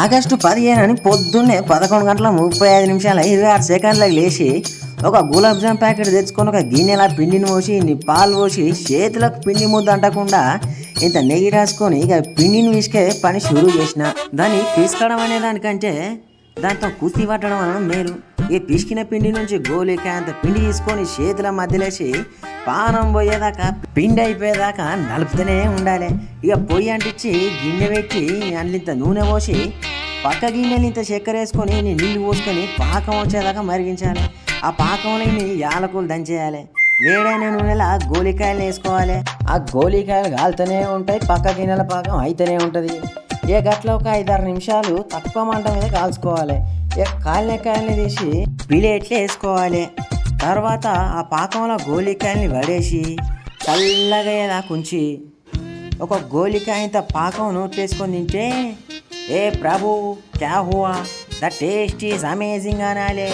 August పదిహేను అని పొద్దున్నే పదకొండు గంటల ముప్పై ఐదు నిమిషాల ఇరవై ఆరు సెకండ్లకు లేచి ఒక గులాబ్ జామ్ ప్యాకెట్ తెచ్చుకొని ఒక గిన్నెలా పిండిని పోసి ఇన్ని పాలు పోసి చేతులకు పిండి ముద్ద అంటకుండా ఇంత నెయ్యి రాసుకొని ఇక పిండిని విసికే పని షురూ చేసిన. దాన్ని పిసుకడం అనే దానికంటే దాంతో కుస్తీ పట్టడం అనడం మేలు. ఈ పిసికిన పిండి నుంచి గోలిక అంత పిండి తీసుకొని చేతుల మధ్యలేసి పానం పోయేదాకా పిండి అయిపోయేదాకా నలుపుతూనే ఉండాలి. ఇక పొయ్యి అంటించి గిన్నె పెట్టి అల్లింత నూనె పోసి పక్క గిన్నెలు ఇంత చక్కెర వేసుకొని నీళ్ళు పోసుకొని పాకం వచ్చేదాకా మరిగించాలి. ఆ పాకంలోని యాలకులు దంచేయాలి. వేడైన నూనెలా గోలికాయలు వేసుకోవాలి. ఆ గోలికాయలు కాలుతూనే ఉంటాయి పక్క గిన్నెల పాకం అయితేనే ఉంటుంది. ఏ గట్ల ఒక ఐదారు నిమిషాలు తక్కువ మంట మీద కాల్చుకోవాలి. ఇక కాలిన తీసి ప్లేట్లో వేసుకోవాలి. తర్వాత ఆ పాకంలో గోలికాయల్ని వడేసి చల్లగా కుంచి ఒక గోలికాయంత పాకం నోట్లేసుకొని తింటే ఏ ప్రభు క్యా హువా ద టేస్ట్ ఈజ్ అమేజింగ్ అనాలే.